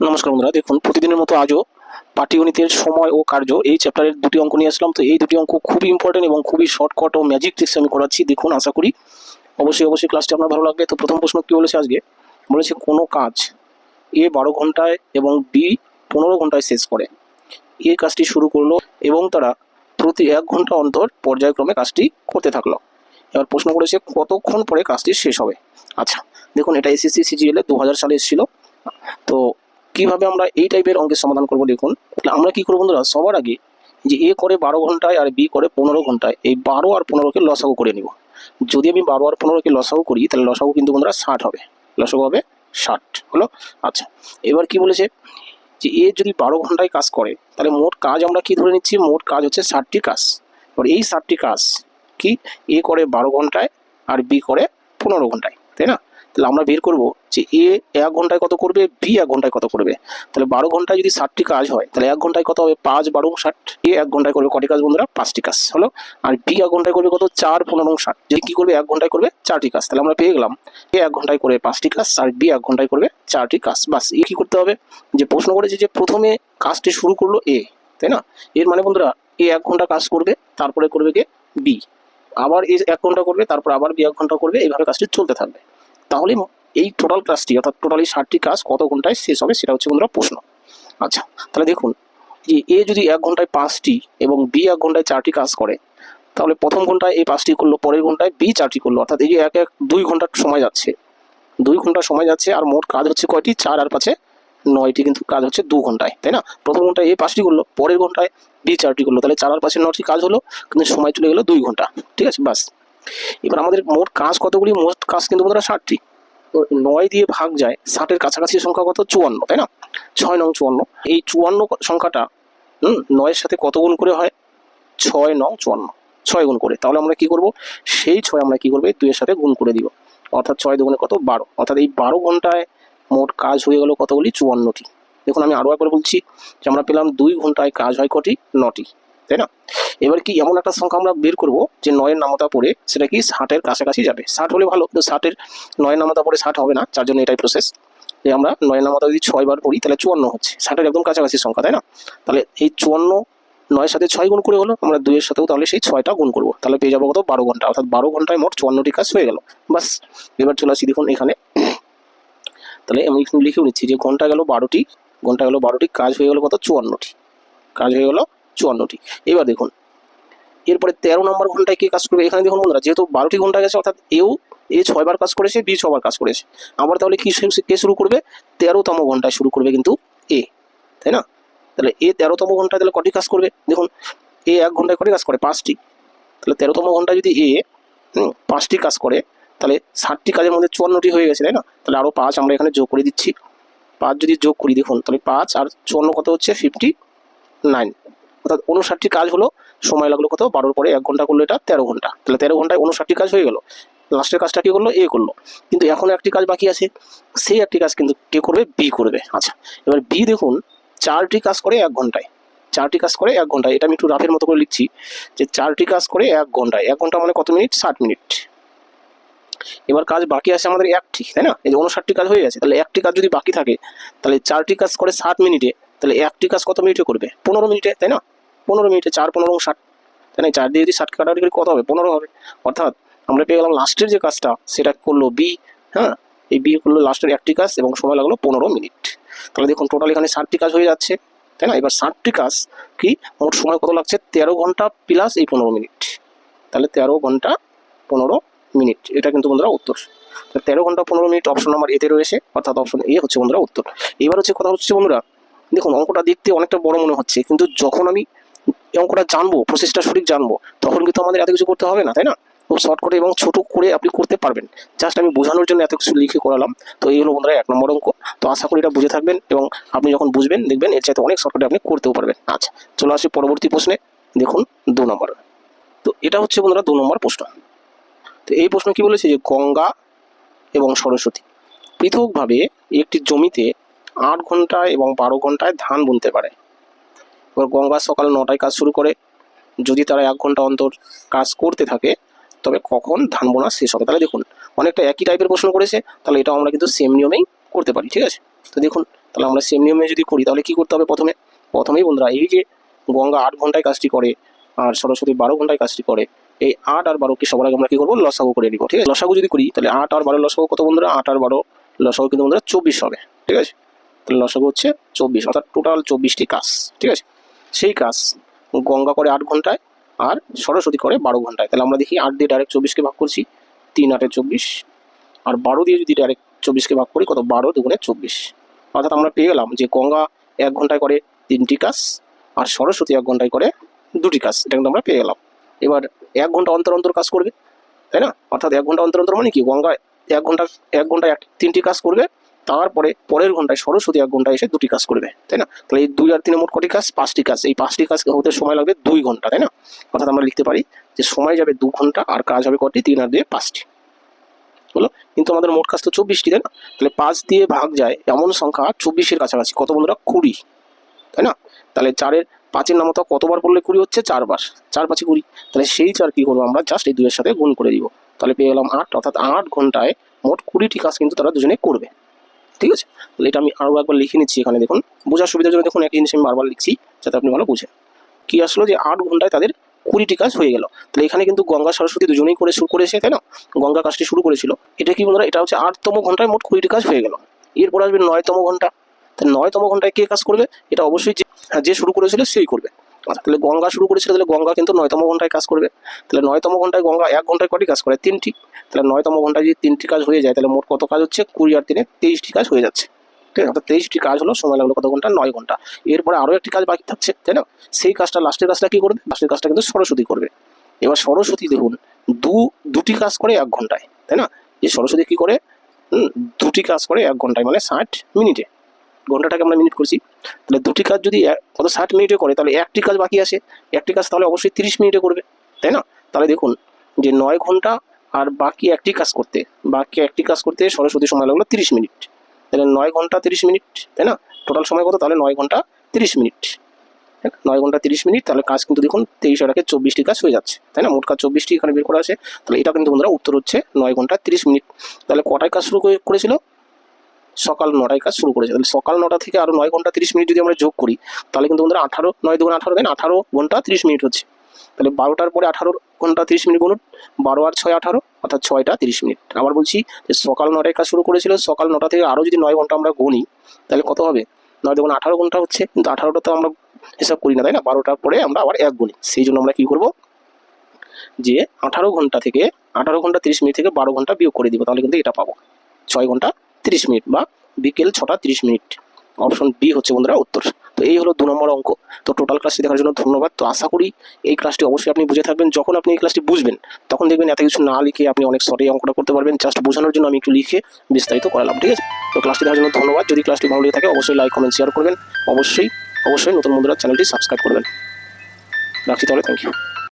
নমস্কার বন্ধুরা, দেখুন, প্রতিদিনের মতো আজও পাটিগণিতের সময় ও কার্য এই চ্যাপ্টারের দুটি অঙ্ক নিয়ে আসলাম। তো এই দুটি অঙ্ক খুবই ইম্পর্টেন্ট এবং খুবই শর্টকাট ও ম্যাজিক ট্রিক্স আমি করাচ্ছি। দেখুন, আশা করি অবশ্যই অবশ্যই ক্লাসটি আপনার ভালো লাগবে। তো প্রথম প্রশ্ন কী বলেছে আজকে? বলেছে, কোনো কাজ এ বারো ঘন্টায় এবং বি পনেরো ঘন্টায় শেষ করে? এই কাজটি শুরু করল এবং তারা প্রতি এক ঘণ্টা অন্তর পর্যায়ক্রমে কাজটি করতে থাকল। এবার প্রশ্ন করেছে, কতক্ষণ পরে কাজটি শেষ হবে? আচ্ছা দেখুন, এটা এসএসসি সিজিএল এ দু হাজার সালে এসেছিল। তো কীভাবে আমরা এই টাইপের অঙ্কের সমাধান করব দেখুন। তাহলে আমরা কি করব বন্ধুরা? সবার আগে যে এ করে বারো ঘন্টায় আর বি করে পনেরো ঘন্টায়, এই বারো আর পনেরোকে লসাগু করে নিব। যদি আমি বারো আর পনেরোকে লসাগু করি, তাহলে লসাগু কিন্তু বন্ধুরা ষাট হবে। লসাগু হবে ষাট, হলো? আচ্ছা এবার কি বলেছে? যে এ যদি বারো ঘন্টায় কাজ করে, তাহলে মোট কাজ আমরা কি ধরে নিচ্ছি? মোট কাজ হচ্ছে ষাটটি কাজ। এবার এই ষাটটি কাজ কি? এ করে বারো ঘন্টায় আর বি করে পনেরো ঘন্টায়, তাই না? তাহলে আমরা বের করব যে এ এক ঘন্টায় কত করবে, বি এক ঘন্টায় কত করবে। তাহলে বারো ঘন্টায় যদি ষাটটি কাজ হয়, তাহলে এক ঘন্টায় কত হবে? পাঁচ, বারো, ষাট। এ এক ঘন্টায় করবে কটি কাজ বন্ধুরা? পাঁচটি কাজ, হলো? আর বি এক ঘন্টায় করবে কত? চার, পনেরো ষাট। যদি কি করবে? এক ঘন্টায় করবে চারটি কাজ। তাহলে আমরা পেয়ে গেলাম। এ এক ঘন্টায় করে পাঁচটি কাজ আর বি এক ঘন্টায় করবে চারটি কাজ। বাস, এ কি করতে হবে? যে প্রশ্ন করেছে যে প্রথমে কাজটি শুরু করল এ, তাই না? এর মানে বন্ধুরা, এ এক ঘণ্টা কাজ করবে, তারপরে করবে কে? বি। আবার এ এক ঘণ্টা করবে, তারপর আবার বি এক ঘণ্টা করবে, এইভাবে কাজটি চলতে থাকবে। তাহলে এই টোটাল কাজটি, অর্থাৎ টোটালি ষাটটি কাজ কত ঘন্টায় শেষ হবে সেটা হচ্ছে বন্ধুরা প্রশ্ন। আচ্ছা তাহলে দেখুন যে এ যদি এক ঘন্টায় পাঁচটি এবং বি এক ঘন্টায় চারটি কাজ করে, তাহলে প্রথম ঘন্টায় এই পাঁচটি করল, পরের ঘন্টায় বি চারটি করল, অর্থাৎ এই যে এক এক দুই ঘণ্টা সময় যাচ্ছে, দুই ঘণ্টা সময় যাচ্ছে আর মোট কাজ হচ্ছে কয়টি? চার আর পাঁচে নয়টি, কিন্তু কাজ হচ্ছে দু ঘন্টায়, তাই না? প্রথম ঘন্টায় এ পাঁচটি করল, পরের ঘন্টায় বি চারটি করল, তাহলে চার আর পাঁচে নটি কাজ হলো, কিন্তু সময় চলে গেলো দুই ঘণ্টা, ঠিক আছে, বাস। এবার আমাদের মোট কাজ কতগুলি? মোট কাজ কিন্তু বন্ধুরা ষাটটি। তো নয় দিয়ে ভাগ যায়, ষাটের কাছাকাছি সংখ্যা কত? চুয়ান্ন, তাই না? ছয় নং চুয়ান্ন। এই চুয়ান্ন সংখ্যাটা, হুম, নয়ের সাথে কত গুণ করে হয়? ছয় নং চুয়ান্ন। ছয় গুণ করে। তাহলে আমরা কি করব? সেই ছয় আমরা কি করব? দুইয়ের সাথে গুণ করে দিব। অর্থাৎ ছয় দুগুণে কত? বারো। অর্থাৎ এই বারো ঘন্টায় মোট কাজ হয়ে গেল কতগুলি? চুয়ান্নটি। দেখুন, আমি আরও একবার বলছি যে আমরা পেলাম দুই ঘন্টায় কাজ হয় কটি? নটি। তাই না? এবার কি এমন একটা সংখ্যা আমরা বের করব যে নয়ের নামতা পড়ে সেটা কি ষাটের কাছাকাছি যাবে। ষাট হলে ভালো, কিন্তু ষাটের নয়ের নামতা পড়ে ষাট হবে না, যার জন্য এটাই প্রসেস যে আমরা নয়ের নামতা যদি ছয় বার পড়ি, তাহলে চুয়ান্ন হচ্ছে। ষাটের একদম কাছাকাছি সংখ্যা, তাই না? তাহলে এই চুয়ান্ন নয়ের সাথে ছয় গুণ করে হলো, আমরা দুইয়ের সাথেও তাহলে সেই ছয়টা গুণ করব। তাহলে পেয়ে যাব কত? বারো ঘণ্টা। অর্থাৎ বারো ঘন্টায় মোট চুয়ান্নটি কাজ হয়ে গেল। বাস এবার চলে আসি, দেখুন এখানে। তাহলে আমি এখানে লিখেও নিচ্ছি যে ঘণ্টা গেল বারোটি, ঘণ্টা গেল বারোটি, কাজ হয়ে গেল কত? চুয়ান্নটি। কাজ হয়ে গেল চুয়ান্নটি। এবার দেখুন এরপরে তেরো নম্বর ঘন্টায় কে কাজ করবে? এখানে দেখুন বন্ধুরা, যেহেতু বারোটি ঘণ্টা গেছে, অর্থাৎ এও এ ছয়বার কাজ করেছে, বি ছবার কাজ করেছে। আবার তাহলে কি কে শুরু করবে? তেরোতম ঘন্টায় শুরু করবে কিন্তু এ, তাই না? তাহলে এ তেরোতম ঘন্টায় তাহলে কটি কাজ করবে? দেখুন, এ এক ঘন্টায় কটি কাজ করে? পাঁচটি। তাহলে তেরোতম ঘন্টায় যদি এ পাঁচটি কাজ করে, তাহলে ষাটটি কাজের মধ্যে চুয়ান্নটি হয়ে গেছে, তাই না? তাহলে আরও পাঁচ আমরা এখানে যোগ করে দিচ্ছি। পাঁচ যদি যোগ করি, দেখুন, তাহলে পাঁচ আর চুয়ান্ন কত হচ্ছে? ফিফটি নাইন অর্থাৎ উনষাটটি কাজ হলো সময় লাগল কত বারোর পরে এক ঘণ্টা করল এটা, তেরো ঘণ্টা। তাহলে তেরো ঘন্টায় উনষাটটি কাজ হয়ে গেল। লাস্টের কাজটা কি করল? এ করল। কিন্তু এখন একটি কাজ বাকি আছে। সেই একটি কাজ কিন্তু কে করবে? বি করবে। আচ্ছা এবার বি দেখুন, চারটি কাজ করে এক ঘন্টায়। চারটি কাজ করে এক ঘন্টায়। এটা আমি একটু রাফের মতো করে লিখছি যে চারটি কাজ করে এক ঘন্টায়। এক ঘণ্টা মানে কত মিনিট? ষাট মিনিট। এবার কাজ বাকি আছে আমাদের একটি, তাই না? এই যে উনষাটটি কাজ হয়ে গেছে, তাহলে একটি কাজ যদি বাকি থাকে, তাহলে চারটি কাজ করে ষাট মিনিটে, তাহলে একটি কাজ কত মিনিটে করবে? পনেরো মিনিটে, তাই না? পনেরো মিনিটে চার, পনেরো ষাট। তাই চার দিয়ে যদি ষাট কাটাকাটি করি, কত হবে? পনেরো হবে। অর্থাৎ আমরা পেয়ে গেলাম লাস্টের যে কাজটা, সেটা করল বি হ্যাঁ? এই বি করল লাস্টের একটি কাজ এবং সময় লাগল পনেরো মিনিট। তাহলে দেখুন টোটাল এখানে ষাটটি কাজ হয়ে যাচ্ছে। তাই না? এবার ষাটটি কাজ কি? মোট সময় কত লাগছে? তেরো ঘণ্টা প্লাস এই পনেরো মিনিট। তাহলে তেরো ঘণ্টা পনেরো মিনিট। এটা কিন্তু বন্ধুরা উত্তর। তেরো ঘণ্টা পনেরো মিনিট অপশন নাম্বার এতে রয়েছে। অর্থাৎ অপশন এ হচ্ছে বন্ধুরা উত্তর। এবার হচ্ছে কথা হচ্ছে বন্ধুরা, দেখুন, অঙ্কটা দেখতে অনেকটা বড় মনে হচ্ছে। কিন্তু যখন আমি অঙ্কটা জানব প্রসেসটা সঠিক জানব, তখন কিন্তু আমাদের এত কিছু করতে হবে না, তাই না? খুব শর্ট করে এবং ছোট করে আপনি করতে পারবেন। জাস্ট আমি বোঝানোর জন্য এত কিছু লিখে করালাম। তো এই হলো বন্ধুরা, এক নম্বর অঙ্ক। তো আশা করি এটা বুঝে থাকবেন এবং আপনি যখন বুঝবেন, দেখবেন এর চাইতে অনেক শর্টকাটে আপনি করতেও পারবেন। আচ্ছা চলে আসি পরবর্তী প্রশ্নে। দেখুন, দু নম্বর। তো এটা হচ্ছে বন্ধুরা, দু নম্বর প্রশ্ন। তো এই প্রশ্ন কি বলেছে যে গঙ্গা এবং সরস্বতী পৃথকভাবে একটি জমিতে আট ঘন্টায় এবং বারো ঘন্টায় ধান বুনতে পারে। এবার গঙ্গা সকাল নটায় কাজ শুরু করে। যদি তারা এক ঘণ্টা অন্তর কাজ করতে থাকে, তবে কখন ধান বোনা শেষ হবে? তাহলে দেখুন, অনেকটা একই টাইপের প্রশ্ন করেছে। তাহলে এটা আমরা কিন্তু সেম নিয়মেই করতে পারি, ঠিক আছে? তো দেখুন, তাহলে আমরা সেম নিয়মে যদি করি, তাহলে কি করতে হবে প্রথমে? প্রথমেই বন্ধুরা, এই যে গঙ্গা আট ঘন্টায় কাজটি করে, আর সরস্বতী বারো ঘন্টায় কাজটি করে, এই আট আর বারোকে সবার আগে আমরা কী করব? লসাগু করে দিব ঠিক আছে? লসাগু যদি করি, তাহলে আট আর বারো লসাগু কত বন্ধুরা? আট আর বারো, লসাগু কিন্তু বন্ধুরা চব্বিশ হবে, ঠিক আছে? তাহলে লসাগু হচ্ছে চব্বিশ, অর্থাৎ টোটাল চব্বিশটি কাজ, ঠিক আছে? সেই কাজ গঙ্গা করে আট ঘন্টায় আর সরস্বতী করে বারো ঘন্টায়। তাহলে আমরা দেখি আট দিয়ে ডাইরেক্ট চব্বিশকে ভাগ করছি, তিন আটে চব্বিশ। আর বারো দিয়ে যদি ডাইরেক্ট চব্বিশকে ভাগ করি, কত? বারো দুগুণে চব্বিশ। অর্থাৎ আমরা পেয়ে গেলাম যে গঙ্গা এক ঘন্টায় করে তিনটি কাজ, আর সরস্বতী এক ঘন্টায় করে দুটি কাজ। এটা কিন্তু আমরা পেয়ে গেলাম। এবার এক ঘণ্টা অন্তর অন্তর কাজ করবে, তাই না? অর্থাৎ এক ঘণ্টা অন্তর অন্তর মানে কি? গঙ্গা এক ঘণ্টা, এক ঘন্টায় এক তিনটি কাজ করবে তারপরে পরের ঘন্টায় সরস্বতী এক ঘন্টায় এসে দুটি কাজ করবে, তাই না? তাহলে এই দুই আর তিনে মোট কটি কাজ? পাঁচটি কাজ। এই পাঁচটি কাজ হতে সময় লাগবে দুই ঘণ্টা, তাই না? অর্থাৎ আমরা লিখতে পারি যে সময় যাবে দু ঘণ্টা আর কাজ হবে কটি? তিন আর দিয়ে পাঁচটি। হলো? কিন্তু আমাদের মোট কাজ তো চব্বিশটি, তাই না? তাহলে পাঁচ দিয়ে ভাগ যায় এমন সংখ্যা চব্বিশের কাছাকাছি। কত বন্ধুরা? কুড়ি, তাই না? তাহলে চারের, পাঁচের নামতা কতবার পড়লে কুড়ি হচ্ছে? চারবার। চার পাঁচে কুড়ি। তাহলে সেই চার কি করব আমরা? জাস্ট এই দুইয়ের সাথে গুণ করে দিব। তাহলে পেয়ে গেলাম আট, অর্থাৎ আট ঘন্টায় মোট কুড়িটি কাজ কিন্তু তারা দুজনে করবে। ঠিক আছে? তাহলে এটা আমি আরও একবার লিখে নিচ্ছি এখানে দেখুন। বোঝার সুবিধার জন্য দেখুন একই জিনিস আমি বারবার লিখছি যাতে আপনি ভালো বুঝেন। কি আসলো যে আট ঘন্টায় তাদের কুড়িটি কাজ হয়ে গেল। তাহলে এখানে কিন্তু গঙ্গা সরস্বতী দুজনেই করে শুরু করেছে তাই না? গঙ্গা কাজটি শুরু করেছিল। এটা কি বন্ধুরা এটা হচ্ছে আটতম ঘন্টায় মোট কুড়িটি কাজ হয়ে গেল। এরপর আসবে নয়তম ঘণ্টা। তাহলে নয়তম ঘন্টায় কে কাজ করবে? এটা অবশ্যই যে হ্যাঁ, শুরু করেছিল সেই করবে। তাহলে গঙ্গা শুরু করেছিল, তাহলে গঙ্গা কিন্তু নয়তম ঘন্টায় কাজ করবে। তাহলে নয়তম ঘন্টায় গঙ্গা এক ঘন্টায় কটি কাজ করে? তিনটি। তাহলে নয়তম ঘন্টায় যদি তিনটি কাজ হয়ে যায়, তাহলে মোট কত কাজ হচ্ছে? কুড়ি আর তিনে তেইশটি কাজ হয়ে যাচ্ছে। ঠিক আছে? তেইশটি কাজ হলো, সময় লাগল কত ঘণ্টা? নয় ঘণ্টা। এরপরে আরও একটি কাজ বাকি থাকছে, তাই না? সেই কাজটা লাস্টের কাজটা কি করবে? লাস্টের কাজটা কিন্তু সরস্বতী করবে। এবার সরস্বতী দেখুন, দু, দুটি কাজ করে এক ঘন্টায়, তাই না? যে সরস্বতী কি করে? দুটি কাজ করে এক ঘন্টায় মানে ষাট মিনিটে। ঘন্টাটাকে আমরা মিনিট করছি, তাহলে দুটি কাজ যদি কত ষাট মিনিটে করে, তাহলে একটি কাজ বাকি আছে, একটি কাজ তাহলে অবশ্যই তিরিশ মিনিটে করবে, তাই না? তাহলে দেখুন যে নয় ঘণ্টা আর বাকি একটি কাজ করতে, বাকি একটি কাজ করতে সরস্বতী সময় লাগল তিরিশ মিনিট তাহলে নয় ঘণ্টা তিরিশ মিনিট তাই না? টোটাল সময় কত? তাহলে নয় ঘণ্টা তিরিশ মিনিট নয় ঘণ্টা তিরিশ মিনিট তাহলে কাজ কিন্তু দেখুন তেইশ আটাকে চব্বিশটি কাজ হয়ে যাচ্ছে, তাই না? মোট কাজ চব্বিশটি এখানে বের করা আছে, তাহলে এটা কিন্তু বন্ধুরা উত্তর হচ্ছে নয় ঘণ্টা তিরিশ মিনিট তাহলে কটায় কাজ শুরু করে- করেছিল? সকাল নটায় কাজ শুরু করেছে। তাহলে সকাল নটা থেকে আরও নয় ঘণ্টা তিরিশ মিনিট যদি আমরা যোগ করি, তাহলে কিন্তু বন্ধুরা আঠারো, নয় দুগুণ আঠারো দেন আঠারো ঘণ্টা তিরিশ মিনিট হচ্ছে। তাহলে বারোটার পরে আঠারো ঘণ্টা তিরিশ মিনিট গুনুন, বারো আর ছয় আঠারো, অর্থাৎ ছয়টা তিরিশ মিনিট। আবার বলছি যে সকাল নটায় কাজ শুরু করেছিল, সকাল নটা থেকে আরও যদি নয় ঘণ্টা আমরা গুনি, তাহলে কত হবে? নয় দেখুন আঠারো ঘণ্টা হচ্ছে, কিন্তু আঠারোটা তো আমরা হিসাব করি না, তাই না? বারোটার পরে আমরা আবার এক গুনি। সেই জন্য আমরা কি করব? যে আঠারো ঘণ্টা থেকে, আঠারো ঘণ্টা তিরিশ মিনিট থেকে বারো ঘণ্টা বিয়োগ করে দিব, তাহলে কিন্তু এটা পাবো। ছয় ঘণ্টা তিরিশ মিনিট বা বিকেল ছটা তিরিশ মিনিট। অপশন বি হচ্ছে বন্ধুরা উত্তর। তো এই হলো দু নম্বর অঙ্ক। তো টোটাল ক্লাসটি দেখার জন্য ধন্যবাদ। তো আশা করি এই ক্লাসটি অবশ্যই আপনি বুঝে থাকবেন। যখন আপনি এই ক্লাসটি বুঝবেন, তখন দেখবেন এত কিছু না লিখে আপনি অনেক শর্টে অঙ্কটা করতে পারবেন। জাস্ট বোঝানোর জন্য আমি একটু লিখে বিস্তারিত করালাম, ঠিক আছে? তো ক্লাসটি দেখার জন্য ধন্যবাদ। যদি ক্লাসটি ভালো লেগে থাকে, অবশ্যই লাইক কমেন্ট শেয়ার করবেন। অবশ্যই অবশ্যই নতুন বন্ধুরা চ্যানেলটি সাবস্ক্রাইব করবেন। রাখছি তাহলে থ্যাংক ইউ